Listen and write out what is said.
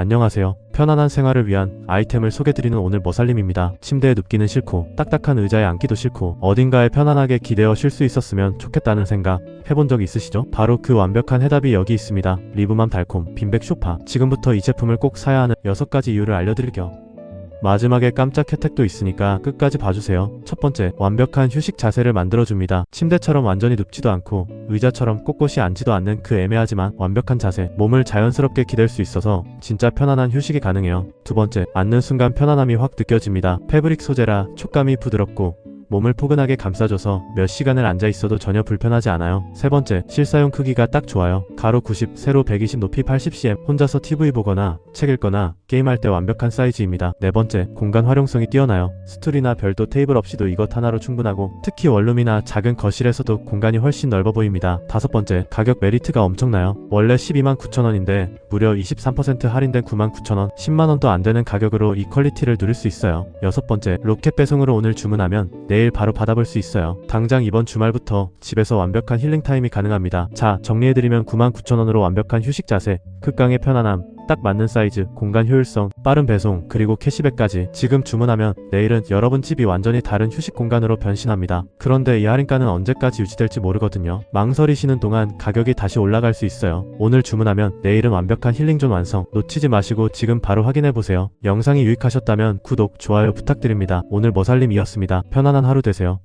안녕하세요. 편안한 생활을 위한 아이템을 소개드리는 오늘 머살림입니다. 침대에 눕기는 싫고 딱딱한 의자에 앉기도 싫고 어딘가에 편안하게 기대어 쉴 수 있었으면 좋겠다는 생각 해본 적 있으시죠? 바로 그 완벽한 해답이 여기 있습니다. 리브맘 달콤 빈백 쇼파. 지금부터 이 제품을 꼭 사야 하는 6가지 이유를 알려드릴게요. 마지막에 깜짝 혜택도 있으니까 끝까지 봐주세요. 첫 번째, 완벽한 휴식 자세를 만들어줍니다. 침대처럼 완전히 눕지도 않고 의자처럼 꼿꼿이 앉지도 않는 그 애매하지만 완벽한 자세, 몸을 자연스럽게 기댈 수 있어서 진짜 편안한 휴식이 가능해요. 두 번째, 앉는 순간 편안함이 확 느껴집니다. 패브릭 소재라 촉감이 부드럽고 몸을 포근하게 감싸줘서 몇 시간을 앉아 있어도 전혀 불편하지 않아요. 세 번째, 실사용 크기가 딱 좋아요. 가로 90, 세로 120, 높이 80cm. 혼자서 TV 보거나 책 읽거나 게임할 때 완벽한 사이즈입니다. 네 번째, 공간 활용성이 뛰어나요. 스툴이나 별도 테이블 없이도 이것 하나로 충분하고 특히 원룸이나 작은 거실에서도 공간이 훨씬 넓어 보입니다. 다섯 번째, 가격 메리트가 엄청나요. 원래 12만 9천원인데 무려 23% 할인된 9만 9천원, 10만원도 안 되는 가격으로 이 퀄리티를 누릴 수 있어요. 여섯 번째, 로켓 배송으로 오늘 주문하면 내일 바로 받아볼 수 있어요. 당장 이번 주말부터 집에서 완벽한 힐링 타임이 가능합니다. 자, 정리해드리면 99,000원으로 완벽한 휴식 자세, 극강의 편안함, 딱 맞는 사이즈, 공간 효율성, 빠른 배송, 그리고 캐시백까지 지금 주문하면 내일은 여러분 집이 완전히 다른 휴식 공간으로 변신합니다. 그런데 이 할인가는 언제까지 유지될지 모르거든요. 망설이시는 동안 가격이 다시 올라갈 수 있어요. 오늘 주문하면 내일은 완벽한 힐링존 완성. 놓치지 마시고 지금 바로 확인해보세요. 영상이 유익하셨다면 구독, 좋아요 부탁드립니다. 오늘 머살림이었습니다. 편안한 하루 되세요.